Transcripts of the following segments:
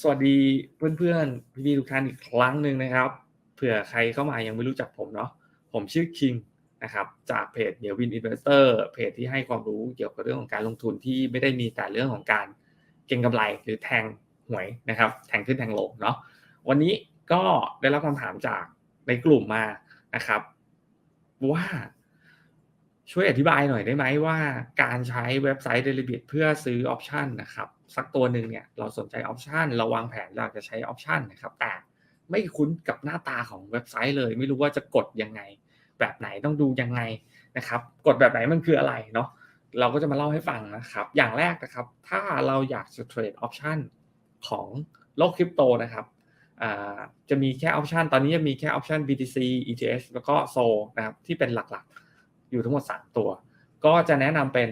สวัสดีเพื่อนๆพี่ๆทุกท่านอีกครั้งหนึ่งนะครับ เผื่อใครเข้ามายังไม่รู้จักผมเนาะผมชื่อคิงนะครับจากเพจเดียววินอินเวสเตอร์เพจที่ให้ความรู้เกี่ยวกับเรื่องของการลงทุนที่ไม่ได้มีแต่เรื่องของการเก็งกำไรหรือแทงหวยนะครับแทงขึ้นแทงลงเนาะวันนี้ก็ได้รับคำถามจากในกลุ่มมานะครับ ว่า ช่วยอธิบายหน่อยได้ไหมว่าการใช้เว็บไซต์ d e l i b i t เพื่อซื้อออปชันนะครับ สักตัวหนึ่งเนี่ยเราสนใจออปชันเราวางแผนอยากจะใช้ออปชันนะครับแต่ไม่คุ้นกับหน้าตาของเว็บไซต์เลย ไม่รู้ว่าจะกดยังไง แบบไหนต้องดูยังไงนะครับกดแบบไหนมันคืออะไรเนาะเราก็จะมาเล่าให้ฟังนะครับ อย่างแรกนะครับ ถ้าเราอยากจะเทรดออปชันของโลกคริปโตนะครับจะมีแค่ออปชันตอนนี้จะมีแค่ออปชัน BTC ETH แล้วก็ SOL นะครับที่เป็นหลักๆ อยู่ทั้งหมด 3 ตัว ก็จะแนะนำเป็น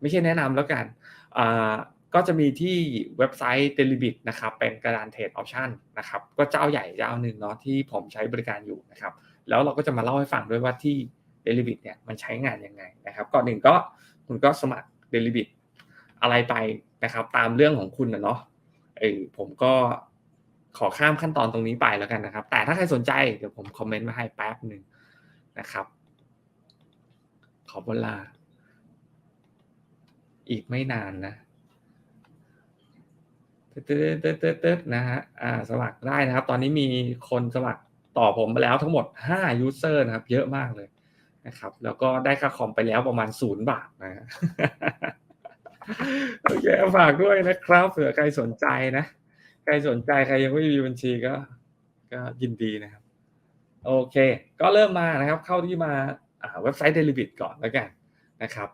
ไม่ใช่แนะนำแล้วกันก็จะมีที่เว็บไซต์ d e l i b i t นะครับเป็นกระดานเทรดออปชันนะครับก็เจ้าใหญ่เจ้าหนึ่งเนาะที่ผมใช้บริการอยู่นะครับแล้วเราก็จะมาเล่าให้ฟังด้วยว่าที่ d e l i b i t เนี่ยมันใช้งานยังไงนะครับก่อนหนึ่งก็คุณก็สมัคร d e l i b i t อะไรไปนะครับตามเรื่องของคุณนะเนาะเออผมก็ขอข้ามขั้นตอนตรงนี้ไปแล้วกันนะครับ แต่ถ้าใครสนใจเดี๋ยวผมคอมเมนต์มาให้แป๊บหนึ่งนะครับ ขอเวลา อีกไม่นานนะเต๊ดเต๊ดเต๊ดเต๊ดนะฮะอ่าสมัครได้นะครับ ตอนนี้มีคนสมัครต่อผมไปแล้วทั้งหมด5 user นะครับ เยอะมากเลยนะครับ แล้วก็ได้ค่าคอมไปแล้วประมาณศูนย์บาทนะฮะโอเคฝากด้วยนะครับเผื่อใครสนใจนะ ใครสนใจใครยังไม่มีบัญชีก็ ก็ยินดีนะครับ โอเค ก็เริ่มมานะครับ เข้าที่มา เว็บไซต์เดลิบิตก่อนแล้วกันนะครับ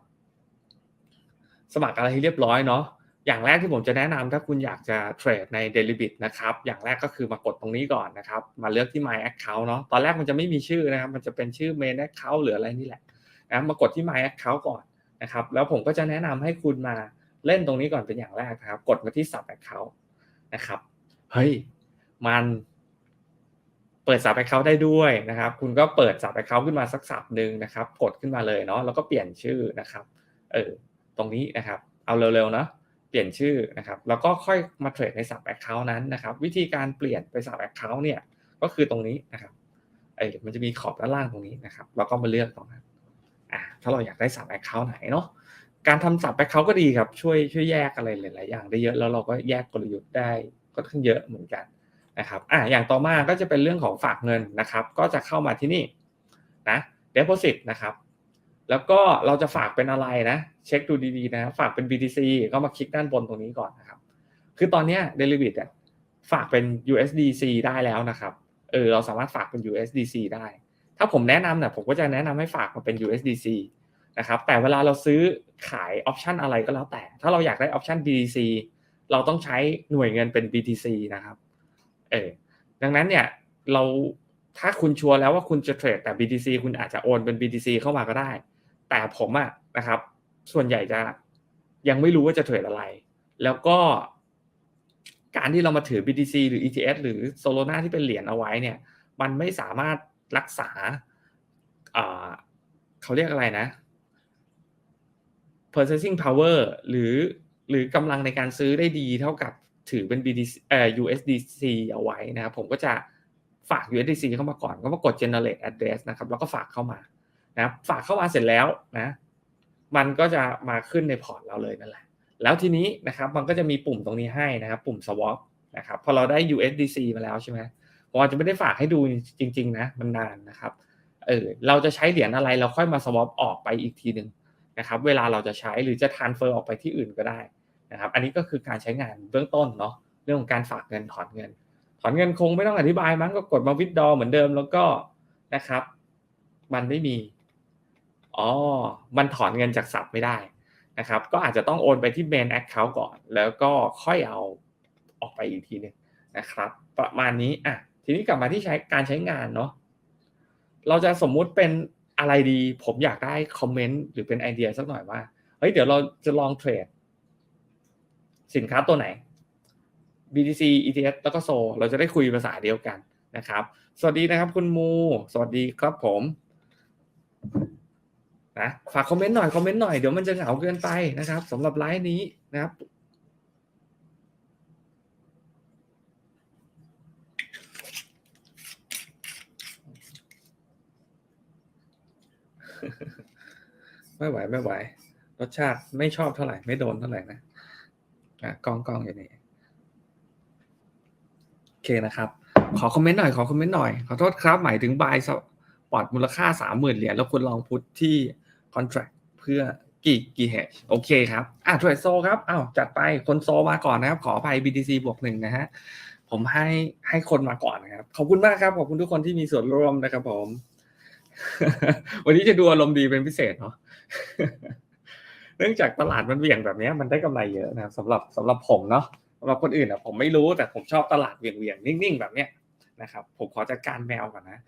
สมัครอะไรให้เรียบร้อยเนาะอย่างแรกที่ผมจะแนะนำถ้าคุณอยากจะเทรดใน d e l i b i t นะครับ อย่างแรกก็คือมากดตรงนี้ก่อนนะครับ มาเลือกที่ My Account เนาะตอนแรกมันจะไม่มีชื่อนะครับ มันจะเป็นชื่อ Main Account หรืออะไรนี่แหละนะมากดที่ My Account ก่อนนะครับ แล้วผมก็จะแนะนำให้คุณมาเล่นตรงนี้ก่อนเป็นอย่างแรกครับ กดมาที่ Sub Account นะครับ เฮ้ย มัน เปิด Sub Account ได้ด้วยนะครับ คุณก็เปิด Sub Account ขึ้นมาสักสับหนึ่งนะครับ กดขึ้นมาเลยเนาะแล้วก็เปลี่ยนชื่อนะครับ เออตรงนี้นะครับ เอาเร็วๆเนาะเปลี่ยนชื่อนะครับ แล้วก็ค่อยมาเทรดในสับแอคเคาท์นั้นนะครับ วิธีการเปลี่ยนไปสับแอคเคาท์เนี่ยก็คือตรงนี้นะครับไอ้มันจะมีขอบด้านล่างตรงนี้นะครับแล้วก็มาเลือกตรงนั้นอ่าถ้าเราอยากได้สับแอคเคาท์ไหนเนาะการทำสับแอคเคาท์ก็ดีครับช่วยช่วยแยกอะไรหลายๆอย่างได้เยอะแล้วเราก็แยกกลยุทธ์ได้ก็ทั้งเยอะเหมือนกัน นะครับอ่าอย่างต่อมาก็จะเป็นเรื่องของฝากเงินนะครับ ก็จะเข้ามาที่นี่นะ deposit นะครับ แล้วก็เราจะฝากเป็นอะไรนะ เช็คดูดีๆนะ ฝากเป็น BTC ก็มาคลิกด้านบนตรงนี้ก่อนนะครับ คือตอนนี้ d e l i v i t อะฝากเป็น USDC ได้แล้วนะครับ เออ เราสามารถฝากเป็น USDC ได้ ถ้าผมแนะนำเนี่ยผมก็จะแนะนำให้ฝากมาเป็น USDC นะครับ แต่เวลาเราซื้อขายออปชันอะไรก็แล้วแต่ ถ้าเราอยากได้ออปชัน BTC เราต้องใช้หน่วยเงินเป็น BTC นะครับ เออดังนั้นเนี่ยเราถ้าคุณชัวร์แล้วว่าคุณจะเทรดแต่ BTC คุณอาจจะโอนเป็น BTC เข้ามาก็ได้ แต่ผมอะนะครับ ส่วนใหญ่จะยังไม่รู้ว่าจะเทรดอะไร แล้วก็การที่เรามาถือ BTC หรือ ETS หรือ Solana ที่เป็นเหรียญเอาไว้เนี่ย มันไม่สามารถรักษาเขาเรียกอะไรนะ purchasing power หรือหรือกำลังในการซื้อได้ดีเท่ากับ ถือเป็น BTC เอ่อ USDC เอาไว้นะครับผมก็จะฝาก USDC เข้ามาก่อนก็มากด generate address นะครับแล้วก็ฝากเข้ามานะครับฝากเข้ามาเสร็จแล้วนะมันก็จะมาขึ้นในพอร์ตเราเลยนั่นแหละ แล้วทีนี้นะครับมันก็จะมีปุ่มตรงนี้ให้นะครับ ปุ่ม swap นะครับพอเราได้ USDC มาแล้วใช่ไหมผมอาจจะไม่ได้ฝากให้ดูจริง ๆ นะมันนานนะครับเออเราจะใช้เหรียญอะไรเราค่อยมา swap ออกไปอีกทีหนึ่งนะครับ เวลาเราจะใช้หรือจะ transfer ออกไปที่อื่นก็ได้ นะครับ อันนี้ก็คือการใช้งานเบื้องต้นเนาะเรื่องของการฝากเงินถอนเงิน ถอนเงินคงไม่ต้องอธิบายมั้งก็กดมาวิดดอเหมือนเดิมแล้วก็นะครับ มันไม่มีอ๋อมันถอนเงินจากสับไม่ได้นะครับ ก็อาจจะต้องโอนไปที่ main account ก่อน แล้วก็ค่อยเอาออกไปอีกทีนึงนะครับ ประมาณนี้อะทีนี้กลับมาที่ใช้การใช้งานเนาะเราจะสมมุติเป็นอะไรดี ผมอยากได้คอมเมนต์หรือเป็นไอเดียสักหน่อยว่าเฮ้ยเดี๋ยวเราจะลองเทรด สินค้าตัวไหน BTC ETH แล้วก็โซ เราจะได้คุยภาษาเดียวกันนะครับ สวัสดีนะครับคุณมู สวัสดีครับผมนะฝากคอมเมนต์หน่อยคอมเมนต์หน่อยเดี๋ยวมันจะเหงาเกินไปนะครับสำหรับไลฟ์นี้นะครับไม่ไหวไม่ไหวรสชาติไม่ชอบเท่าไหร่ ไม่โดนเท่าไหร่นะ อะกองกองอย่างนี้โอเคนะครับ ขอคอมเมนต์หน่อยขอคอมเมนต์หน่อยขอโทษครับ หมายถึงบายสปอร์ตมูลค่าสามหมื่นเหรียญแล้วคุณลองพุทที่คอนแท c t เพื่อกี่กี่แฮชโอเคครับ อะถวยโซครับอ้าวจัดไปคนโซมาก่อนนะครับ ขออภัย BTC บวกหนึ่งนะฮะผมให้ให้คนมาก่อนนะครับ ขอบคุณมากครับ ขอบคุณทุกคนที่มีส่วนร่วมนะครับผม วันนี้จะดูอารมณ์ดีเป็นพิเศษเนาะ เนื่องจากตลาดมันเหวี่ยงแบบนี้มันได้กำไรเยอะนะครับสำหรับสำหรับผมเนาะสำหรับคนอื่นอะผมไม่รู้แต่ผมชอบตลาดเหวี่ยงเวียงๆนิ่งๆแบบเนี้ยนะครับ ผมขอจัดการแมวก่อนนะ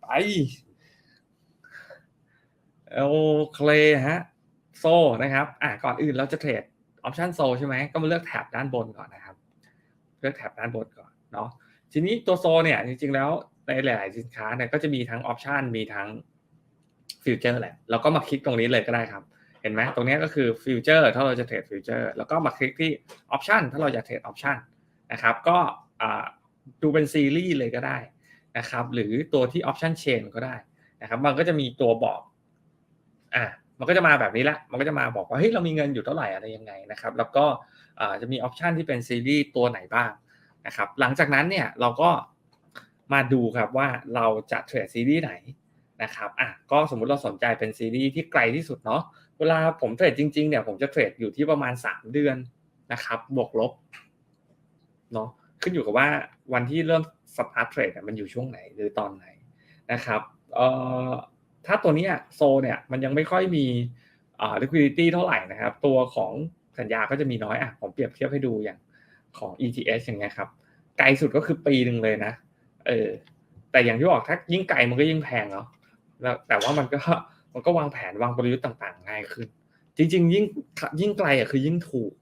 ไปโอเคฮะโซนะครับอะก่อนอื่นเราจะเทรดออปชันโซใช่ไหมก็มาเลือกแถบด้านบนก่อนนะครับ เลือกแถบด้านบนก่อนเนาะทีนี้ตัวโซเนี่ยจริงๆแล้วในหลาย ๆ สินค้าเนี่ยก็จะมีทั้งออปชันมีทั้งฟิวเจอร์แหละเราก็มาคลิกตรงนี้เลยก็ได้ครับ เห็นไหมตรงนี้ก็คือฟิวเจอร์ถ้าเราจะเทรดฟิวเจอร์แล้วก็มาคลิกที่ออปชันถ้าเราอยากเทรดออปชันนะครับก็ดูเป็นซีรีส์เลยก็ได้นะครับหรือตัวที่ออปชันเชนก็ได้นะครับมันก็จะมีตัวบอกอ่ามันก็จะมาแบบนี้ละ มันก็จะมาบอกว่าเฮ้ยเรามีเงินอยู่เท่าไหร่อะไรยังไงนะครับ แล้วก็จะมีออปชันที่เป็นซีรีส์ตัวไหนบ้างนะครับ หลังจากนั้นเนี่ยเราก็มาดูครับว่าเราจะเทรดซีรีส์ไหนนะครับอะก็สมมุติเราสนใจเป็นซีรีส์ที่ไกลที่สุดเนาะ เวลาผมเทรดจริงๆเนี่ยผมจะเทรดอยู่ที่ประมาณ 3 เดือนนะครับ บวกลบเนาะขึ้นอยู่กับว่าวันที่เริ่มสตาร์ทเทรดมันอยู่ช่วงไหนหรือตอนไหนนะครับเอ่อถ้าตัวนี้โซเนี่ยมันยังไม่ค่อยมีอ่า liquidity เท่าไหร่นะครับ ตัวของสัญญาก็จะมีน้อยอะผมเปรียบเทียบให้ดูอย่างของ ETS อย่างเงี้ยครับไกลสุดก็คือปีหนึ่งเลยนะเออแต่อย่างที่บอกถ้ายิ่งไกลมันก็ยิ่งแพงเนาะแล้วแต่ว่ามันก็ มันก็วางแผนวางกลยุทธ์ต่างๆง่ายขึ้น จริง ๆ ยิ่งยิ่งไกลอะคือยิ่งถูก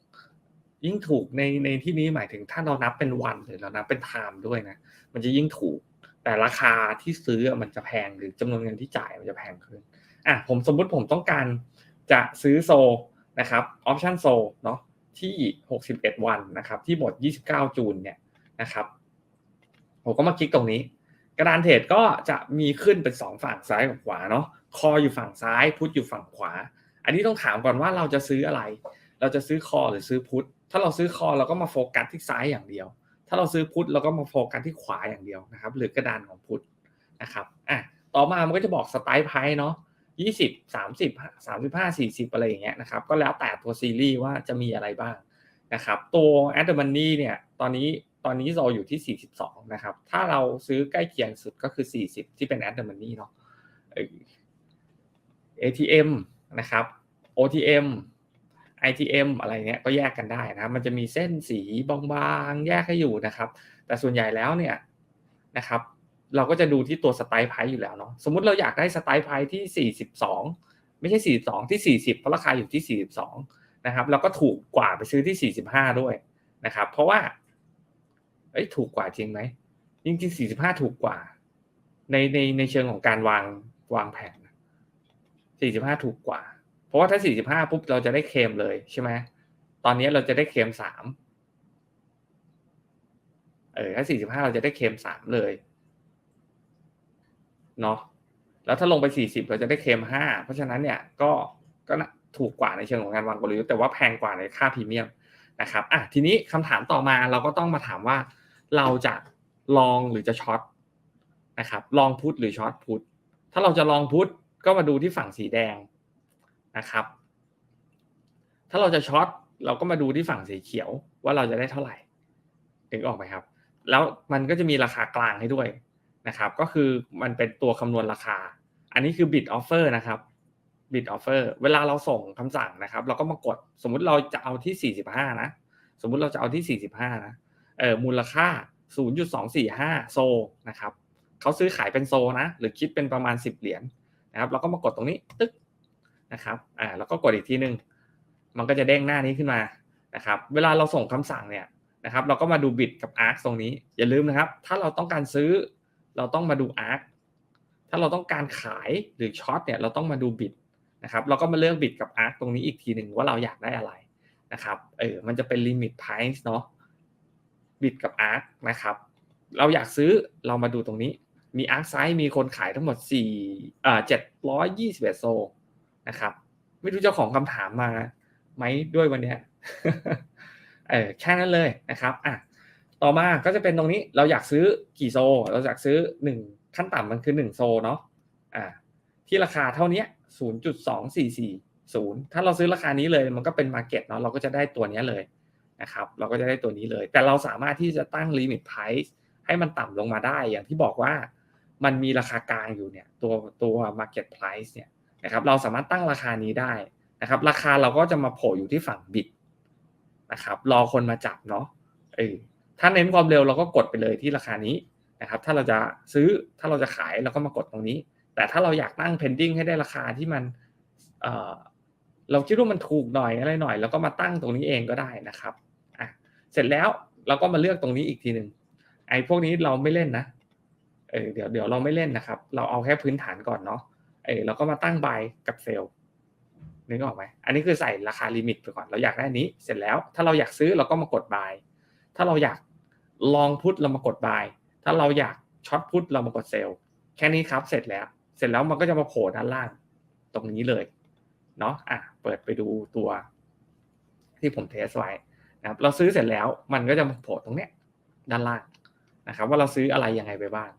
ยิ่งถูกในในที่นี้หมายถึงถ้าเรานับเป็นวันหรือเรานับเป็นไทม์ด้วยนะมันจะยิ่งถูก แต่ราคาที่ซื้อมันจะแพงหรือจำนวนเงินที่จ่ายมันจะแพงขึ้นอะผมสมมุติผมต้องการจะซื้อโซนะครับออปชั่นโซเนาะที่ 61 วันนะครับ ที่หมด 29 จูนเนี่ยนะครับ ผมก็มาคลิกตรงนี้ กระดานเทรดก็จะมีขึ้นเป็น2ฝั่งซ้ายกับขวาเนาะคออยู่ฝั่งซ้าย พุทอยู่ฝั่งขวา อันนี้ต้องถามก่อนว่าเราจะซื้ออะไร เราจะซื้อคอหรือซื้อพุทถ้าเราซื้อคอเราก็มาโฟกัสที่ซ้ายอย่างเดียว ถ้าเราซื้อพุทเราก็มาโฟกัสที่ขวาอย่างเดียวนะครับ หรือกระดานของพุทนะครับอะต่อมามันก็จะบอกสไตล์ไพ่เนาะยี่สิบสามสิบสามสิบห้าสี่สิบอะไรอย่างเงี้ยนะครับ ก็แล้วแต่ตัวซีรีส์ว่าจะมีอะไรบ้างนะครับ ตัวแอดมันนี่เนี่ย ตอนนี้ตอนนี้เราอยู่ที่ 42 นะครับ ถ้าเราซื้อใกล้เคียงสุดก็คือ 40 ที่เป็นแอดเดอร์มันนี่เนาะ ATM นะครับ OTM ITM อะไรเนี้ยก็แยกกันได้นะ มันจะมีเส้นสีบางๆ แยกให้อยู่นะครับ แต่ส่วนใหญ่แล้วเนี่ยนะครับ เราก็จะดูที่ตัวสไตล์ไพอยู่แล้วเนาะ สมมุติเราอยากได้สไตล์ไพที่ 42 ไม่ใช่ 42 ที่ 40 เพราะราคาอยู่ที่ 42 นะครับแล้วก็ถูกกว่าไปซื้อที่ 45 ด้วยนะครับ เพราะว่า เอ้ยถูกกว่าจริงไหมจริงๆ45ถูกกว่า ในในในเชิงของการวางวางแผน45ถูกกว่า เพราะว่าถ้า45ปุ๊บเราจะได้เคลมเลยใช่ไหมตอนนี้เราจะได้เคลม3เออถ้า45เราจะได้เคลม3เลยเนาะแล้วถ้าลงไป40เราจะได้เคลม5เพราะฉะนั้นเนี่ยก็ก็ถูกกว่าในเชิงของการวางกลยุทธ์แต่ว่าแพงกว่าในค่าพรีเมียมนะครับอะทีนี้คำถามต่อมาเราก็ต้องมาถามว่า เราจะลองหรือจะช็อตนะครับลองพุทหรือช็อตพุทถ้าเราจะลองพุทก็มาดูที่ฝั่งสีแดงนะครับ ถ้าเราจะช็อตเราก็มาดูที่ฝั่งสีเขียวว่าเราจะได้เท่าไหร่ถึงออกไหมครับ แล้วมันก็จะมีราคากลางให้ด้วยนะครับ ก็คือมันเป็นตัวคำนวณราคา อันนี้คือ bid offer นะครับ bid offer เวลาเราส่งคำสั่งนะครับ เราก็มากดสมมุติเราจะเอาที่ 45 นะ สมมุติเราจะเอาที่ 45 นะ เออมูลค่า 0.245 โซนะครับเขาซื้อขายเป็นโซนะหรือคิดเป็นประมาณ 10 เหรียญนะครับเราก็มากดตรงนี้ตึ๊กนะครับอ่าแล้วก็กดอีกทีหนึ่งมันก็จะเด้งหน้านี้ขึ้นมานะครับเวลาเราส่งคำสั่งเนี่ยนะครับเราก็มาดูบิดกับอาร์คตรงนี้ อย่าลืมนะครับ ถ้าเราต้องการซื้อเราต้องมาดูอาร์คถ้าเราต้องการขายหรือช็อตเนี่ยเราต้องมาดูบิดนะครับเราก็มาเลือกบิดกับอาร์คตรงนี้อีกทีหนึ่งว่าเราอยากได้อะไรนะครับเออมันจะเป็นลิมิตไพรซ์เนาะ บิดกับอาร์คนะครับ เราอยากซื้อเรามาดูตรงนี้ มีอาร์คไซด์มีคนขายทั้งหมดสี่อ่าเจ็ดร้อยยี่สิบเอ็ดโซนะครับ ไม่รู้เจ้าของคำถามมาไหมด้วยวันเนี้ยเออแค่นั้นเลยนะครับอะต่อมาก็จะเป็นตรงนี้เราอยากซื้อกี่โซ เราอยากซื้อหนึ่งขั้นต่ำมันคือหนึ่งโซเนาะอ่าที่ราคาเท่านี้ศูนย์จุดสองสี่สี่ศูนย์ถ้าเราซื้อราคานี้เลยมันก็เป็นมาเก็ตเนาะเราก็จะได้ตัวนี้เลย นะครับเราก็จะได้ตัวนี้เลย แต่เราสามารถที่จะตั้งลิมิตไพรซ์ให้มันต่ำลงมาได้ อย่างที่บอกว่ามันมีราคากลางอยู่เนี่ยตัวตัว market price เนี่ยนะครับเราสามารถตั้งราคานี้ได้นะครับ ราคาเราก็จะมาโผล่อยู่ที่ฝั่งบิดนะครับรอคนมาจับเนาะเออถ้าเน้นความเร็วเราก็กดไปเลยที่ราคานี้นะครับ ถ้าเราจะซื้อถ้าเราจะขายเราก็มากดตรงนี้ แต่ถ้าเราอยากตั้ง pending ให้ได้ราคาที่มันเเราคิดว่ามันถูกหน่อยอะไรหน่อยเราก็มาตั้งตรงนี้เองก็ได้นะครับ เสร็จแล้วเราก็มาเลือกตรงนี้อีกทีหนึ่งไอ้พวกนี้เราไม่เล่นนะเออเดี๋ยวเดี๋ยวเราไม่เล่นนะครับ เราเอาแค่พื้นฐานก่อนเนาะเออเราก็มาตั้ง buy กับเซลนึกออกไหมอันนี้คือใส่ราคาลิมิตไปก่อนเราอยากได้นี้ เสร็จแล้วถ้าเราอยากซื้อเราก็มากด buy ถ้าเราอยากลองพุทเรามากด buy ถ้าเราอยากช็อตพุทเรามากดเซลแค่นี้ครับเสร็จแล้ว เสร็จแล้วมันก็จะมาโผล่ด้านล่างตรงนี้เลยเนาะอะเปิดไปดูตัวที่ผมเทสไว้ นะครับเราซื้อเสร็จแล้วมันก็จะโผล่ตรงเนี้ยด้านล่างนะครับว่าเราซื้ออะไรยังไงไปบ้าง